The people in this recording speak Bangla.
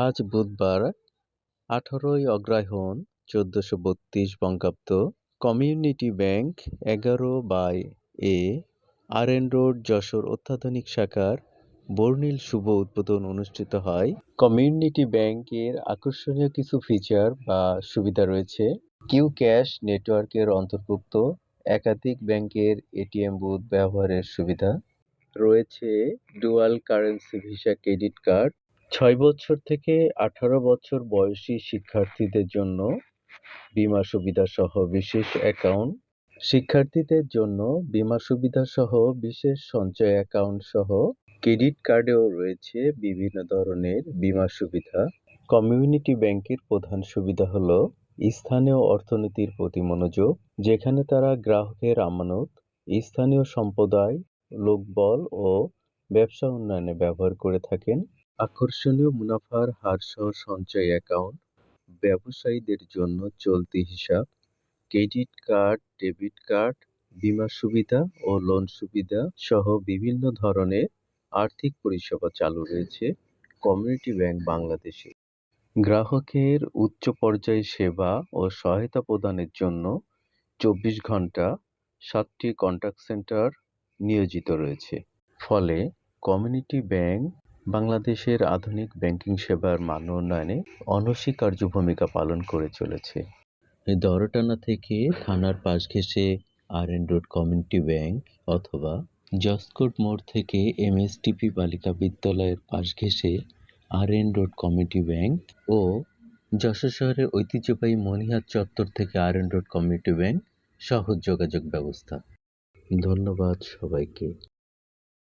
আজ বুধবার, আঠারোই অগ্রহায়ণ চোদ্দশো বত্রিশ বঙ্গাব্দ, কমিউনিটি ব্যাংক এগারো by A R N road, Jessore অত্যাধুনিক শাখার বর্ণিল শুভ উদ্বোধন অনুষ্ঠিত হয়। কমিউনিটি ব্যাংকের আকর্ষণীয় কিছু ফিচার বা সুবিধা রয়েছে। কিউ ক্যাশ নেটওয়ার্কের অন্তর্ভুক্ত একাধিক ব্যাংকের এটিএম বুথ ব্যবহারের সুবিধা। রয়েছে dual currency visa credit card ছয় বছর থেকে আঠারো বছর বয়সী শিক্ষার্থীদের জন্য বীমা সুবিধা সহ বিশেষ অ্যাকাউন্ট, শিক্ষার্থীদের জন্য বীমা সুবিধা সহ বিশেষ সঞ্চয় অ্যাকাউন্ট সহ ক্রেডিট কার্ডেও রয়েছে বিভিন্ন ধরনের বীমা সুবিধা। কমিউনিটি ব্যাংকের প্রধান সুবিধা হলো স্থানীয় অর্থনীতির প্রতি মনোযোগ, যেখানে তারা গ্রাহকের আমানত, স্থানীয় সম্প্রদায়, লোকবল ও ব্যবসা উন্নয়নে ব্যবহার করে থাকেন। আকর্ষণীয় মুনাফার হারসহ সঞ্চয় অ্যাকাউন্ট ব্যবসায়ীদের জন্য চলতি হিসাব ক্রেডিট কার্ড ডেবিট কার্ড বীমা সুবিধা ও লোন সুবিধা সহ বিভিন্ন ধরনের আর্থিক পরিষেবা চালু রয়েছে কমিউনিটি ব্যাংক বাংলাদেশে। গ্রাহকের উচ্চ পর্যায়ে সেবা ও সহায়তা প্রদানের জন্য চব্বিশ ঘণ্টা সাতটি কন্ট্যাক্ট সেন্টার নিয়োজিত রয়েছে। ফলে কমিউনিটি ব্যাংক বাংলাদেশের আধুনিক ব্যাংকিং সেবার মান উন্নয়নে অনস্বীকার্য ভূমিকা পালন করে চলেছে। দরটানা থেকে থানার পাশ ঘেঁষে R N road community bank অথবা জসকোট মোড় থেকে এমএসটিপি বালিকা বিদ্যালয়ের পাশ ঘেঁষে R N road community bank ও যশোর শহরের ঐতিহ্যবাহী মনিহাট চত্বর থেকে R N road community bank সহজ যোগাযোগ ব্যবস্থা। ধন্যবাদ সবাইকে।